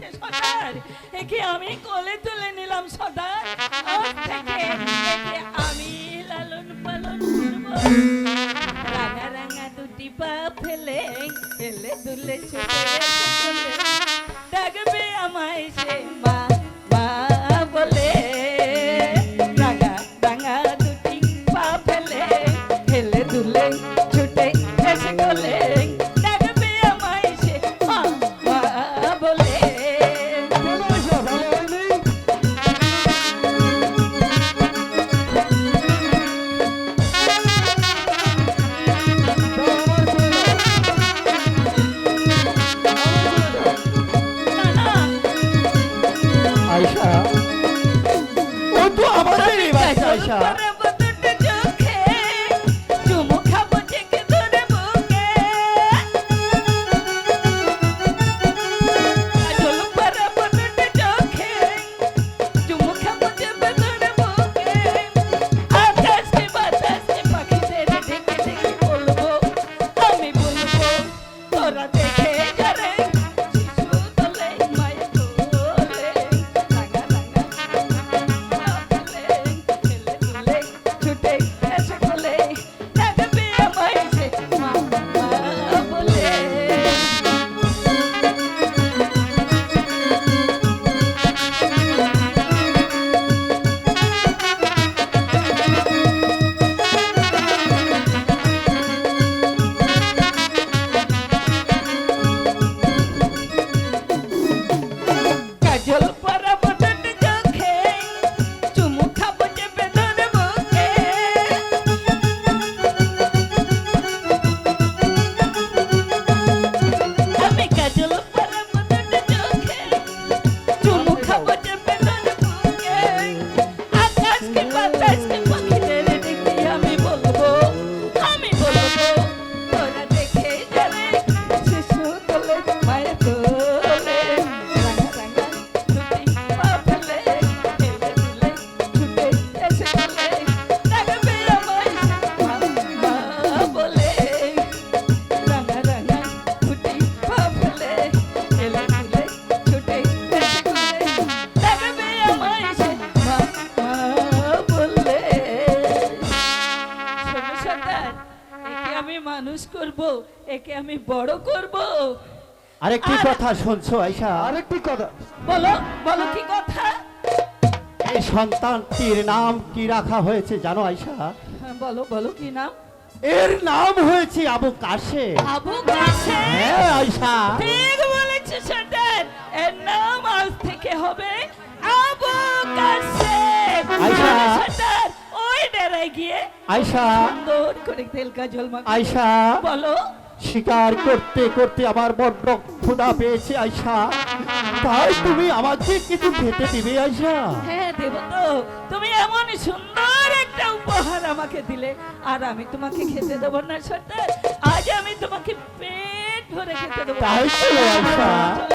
গেছে সদার একে আমি কোলে তুলে নিলাম সদার আমি লালন পালন করব। রাঙা রাঙা দুটি পা ফেলে ফেলে দুলে চলে ডাকবে আমায় সে আমাদেরই মানুষ করব একে আমি বড় করব। আরেকটি কথা শুনছো আয়সা আরেকটি কথা। বলো বলো কি কথা? এই সন্তানটির নাম কি রাখা হয়েছে জানো আয়সা হ্যাঁ, বলো বলো কি নাম? এর নাম হয়েছে আবু কাশে আবু কাছে হ্যাঁ আয়সা ঠিক বলেছে সর্দার। এর নাম আজ থেকে হবে গিয়ে আয়সা সুন্দর করে তেল কাজল আয়সা বলো। শিকার করতে করতে আমার বড্ড ক্ষুধা পেয়েছে আয়সা তাই তুমি আমাকে কিছু খেতে দিবে আয়সা হ্যাঁ দেব তো। তুমি এমন সুন্দর একটা উপহার আমাকে দিলে আর আমি তোমাকে খেতে দেবো না সর্দার। আজ আমি তোমাকে পেট ভরে খেতে দেবো। তাই আয়সা